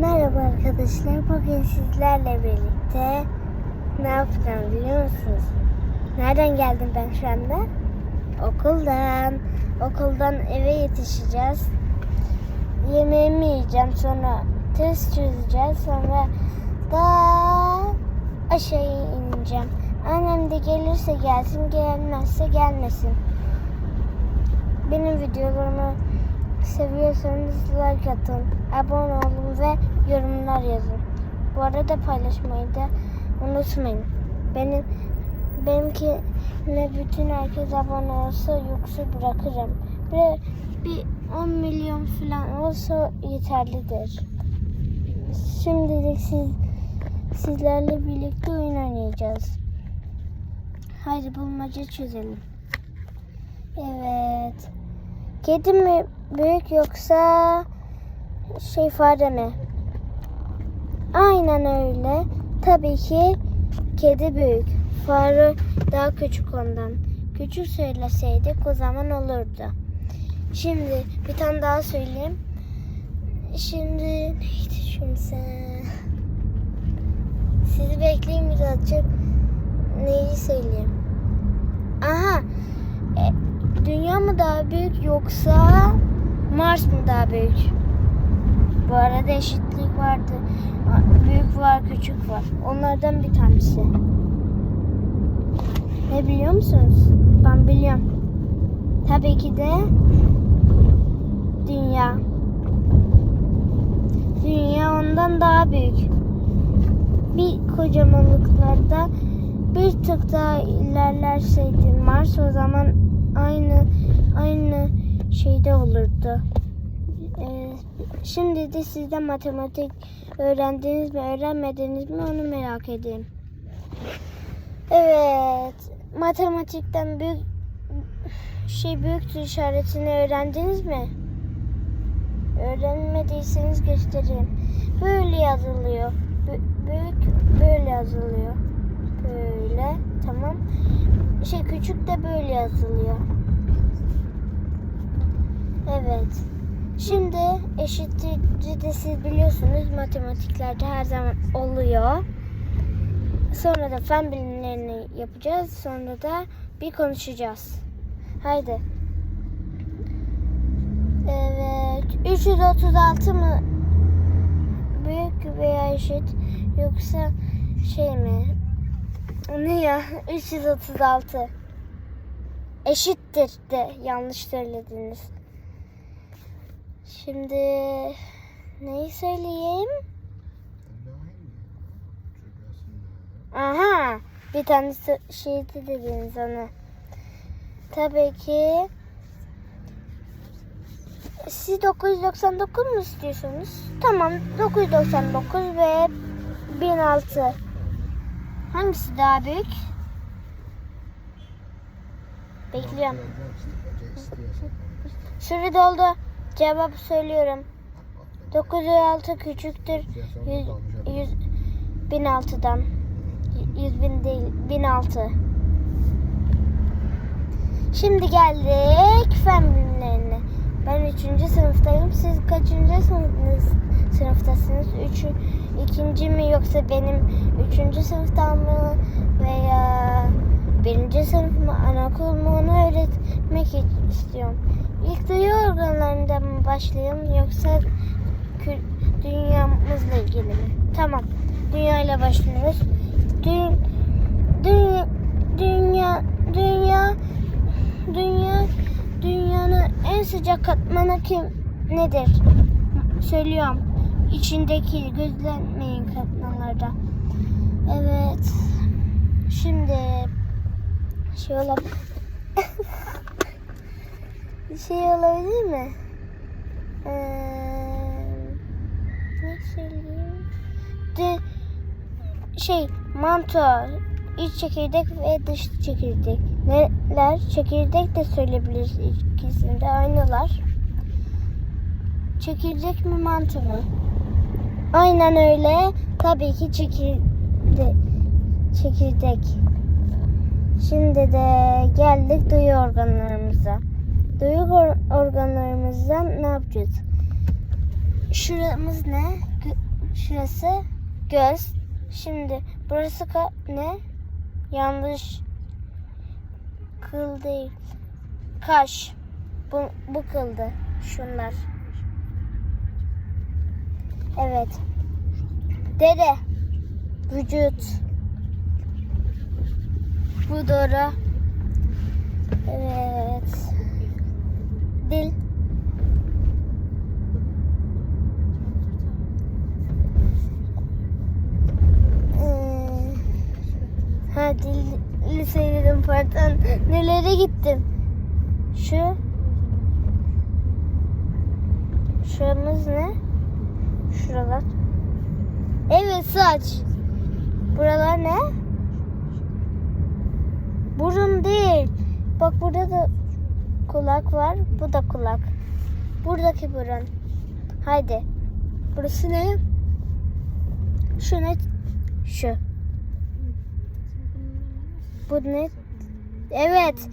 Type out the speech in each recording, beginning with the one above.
merhaba arkadaşlar. Bugün sizlerle birlikte ne yapacağım biliyor musunuz? Nereden geldim ben şu anda? Okuldan. Okuldan eve yetişeceğiz. Yemeğimi yiyeceğim. Sonra test çözeceğiz. Sonra da aşağı ineceğim. Annem de gelirse gelsin, gelmezse gelmesin. Benim videolarımı seviyorsanız like atın, abone olun ve yorumlar yazın. Bu arada paylaşmayı da unutmayın. Benim benimki ne bütün herkes abone olsa yoksa bırakırım. Bir, bir 10 milyon falan olsa yeterlidir. Şimdilik siz sizlerle birlikte oyun oynayacağız. Haydi bulmaca çözelim. Evet. Kedi mi büyük yoksa şey fare mi? Aynen öyle. Tabii ki kedi büyük. Fare daha küçük ondan. Küçük söyleseydik o zaman olurdu. Şimdi bir tane daha söyleyeyim. Şimdi neydi şimdi Sizi bekleyin birazcık. Neyi söyleyeyim? Aha. E, Dünya daha büyük yoksa Mars mı daha büyük? Bu arada eşitlik vardı. Büyük var, küçük var. Onlardan bir tanesi. Ne biliyor musunuz? Ben biliyorum. Tabii ki de dünya. Dünya ondan daha büyük. Bir kocamanlıklarda bir tık daha ilerlerseydi Mars o zaman aynı aynı şeyde olurdu. Ee, şimdi de sizden matematik öğrendiniz mi öğrenmediniz mi onu merak edeyim. Evet matematikten büyük şey büyüktür işaretini öğrendiniz mi? Öğrenmediyseniz göstereyim. Böyle yazılıyor. Bü- büyük böyle yazılıyor. Böyle tamam. Şey küçük de böyle yazılıyor. Evet. Şimdi eşitliği de siz biliyorsunuz matematiklerde her zaman oluyor. Sonra da fen bilimlerini yapacağız. Sonra da bir konuşacağız. Haydi. Evet. 336 mı? Büyük veya eşit yoksa şey mi? Ne ya? 336. Eşittir de yanlış söylediniz. Şimdi neyi söyleyeyim? Aha bir tanesi şeydi dediniz ona. Tabii ki siz 999 mu istiyorsunuz? Tamam 999 ve 1006. Hangisi daha büyük? Bekliyorum. Süre doldu. Cevap söylüyorum. 906 küçüktür 100, 100 1006'dan. 100 bin değil 1006. Şimdi geldik fen bilimlerine. Ben 3. sınıftayım. Siz kaçıncı sınıfınız, sınıftasınız? 3. ikinci mi yoksa benim 3. sınıftan mı veya birinci sınıf mı anaokul mu onu öğretmek istiyorum. İlk duyu organlarından mı başlayalım yoksa dünyamızla ilgili mi? Tamam. Dünya ile başlıyoruz. Dü- dü- dünya dünya dünya dünyanın en sıcak katmanı kim nedir? Söylüyorum. İçindeki gözlenmeyin katmanlarda. Evet. Şimdi şey olabilir. Şey olabilir mi? Ee, ne söyleyeyim? De, şey manto, iç çekirdek ve dış çekirdek. Neler? Çekirdek de söyleyebiliriz ikisinde aynılar. Çekirdek mi mantı mı? Aynen öyle. Tabii ki çekirdek. Çekirdek. Şimdi de geldik duyu organlarımıza. Duyu or- organlarımızdan ne yapacağız? Şuramız ne? Şurası göz. Şimdi burası ne? Yanlış. Kıl değil. Kaş. Bu, bu kıldı. Şunlar. Evet. Dere. Vücut. Bu doğru. Evet. Dil. Ee, Ha dil söyledim pardon. Nelere gittim? Şu. Şuramız ne? Şuralar. Evet saç. Buralar ne? Burun değil. Bak burada da kulak var. Bu da kulak. Buradaki burun. Haydi. Burası ne? Şu ne? Şu. Bu ne? Evet.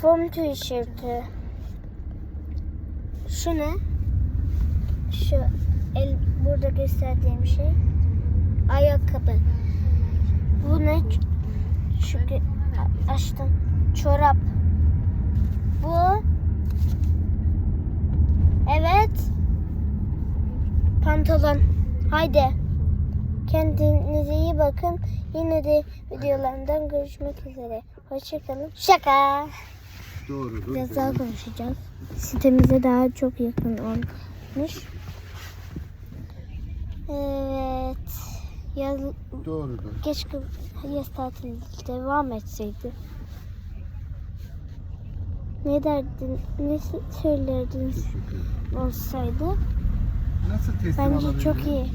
Form tişörtü. Şu ne? Şu el burada gösterdiğim şey. Ayakkabı. Bu ne? Şu açtım. Çorap. Bu. Evet. Pantolon. Haydi. Kendinize iyi bakın. Yine de videolarımdan görüşmek üzere. Hoşçakalın. Şaka. Doğrudur. Biraz daha konuşacağız. Sitemize daha çok yakın olmuş. Evet. Yaz, Doğrudur. keşke yaz tatili devam etseydi. Ne derdin, ne söylerdin Teşekkür ederim. olsaydı? Nasıl teslim Bence alabilirim? çok iyi.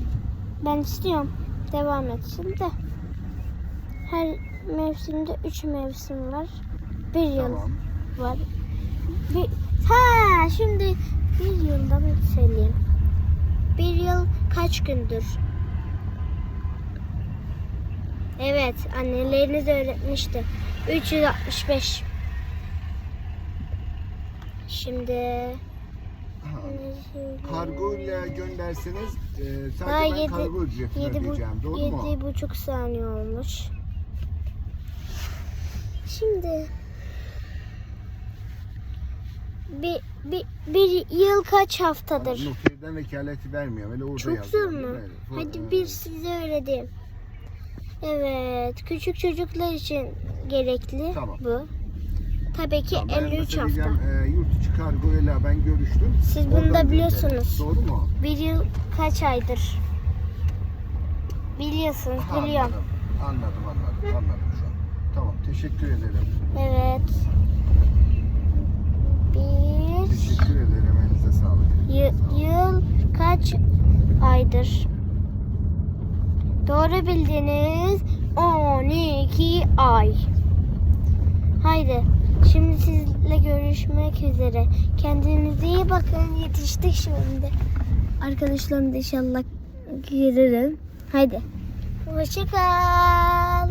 Ben istiyorum devam etsin de. Her mevsimde üç mevsim var. Bir yıl Tamam. var. Bir, ha şimdi bir yıldan söyleyeyim. Bir yıl kaç gündür? Evet anneleriniz öğretmişti. 365. Şimdi? Kargo ile gönderseniz e, sadece Daha ben yedi- kargo ücretini Yedi, bu, ödeyeceğim. Doğru mu? yedi buçuk saniye olmuş. Şimdi bir, bir, bir yıl kaç haftadır? Noterden vekaleti vermiyor. Öyle orada Çok zor mu? Bu, Hadi bir size öğreteyim. Evet, küçük çocuklar için gerekli Tamam. bu. Tabii ki ben 53 mesela hafta. diyeceğim, e, yurt içi kargo ile ben görüştüm. Siz bunu Oradan da biliyorsunuz. Doğru mu? Bir yıl kaç aydır? Biliyorsunuz, biliyorum. Anladım, anladım, anladım, anladım şu an. Tamam, teşekkür ederim. Evet. Bir Teşekkür ederim, elinize sağlık. y- yıl kaç aydır? Doğru bildiniz. 12 ay. Haydi. Şimdi sizle görüşmek üzere. Kendinize iyi bakın. Yetiştik şimdi. Arkadaşlarım da inşallah gelirim. Haydi. Hoşçakal.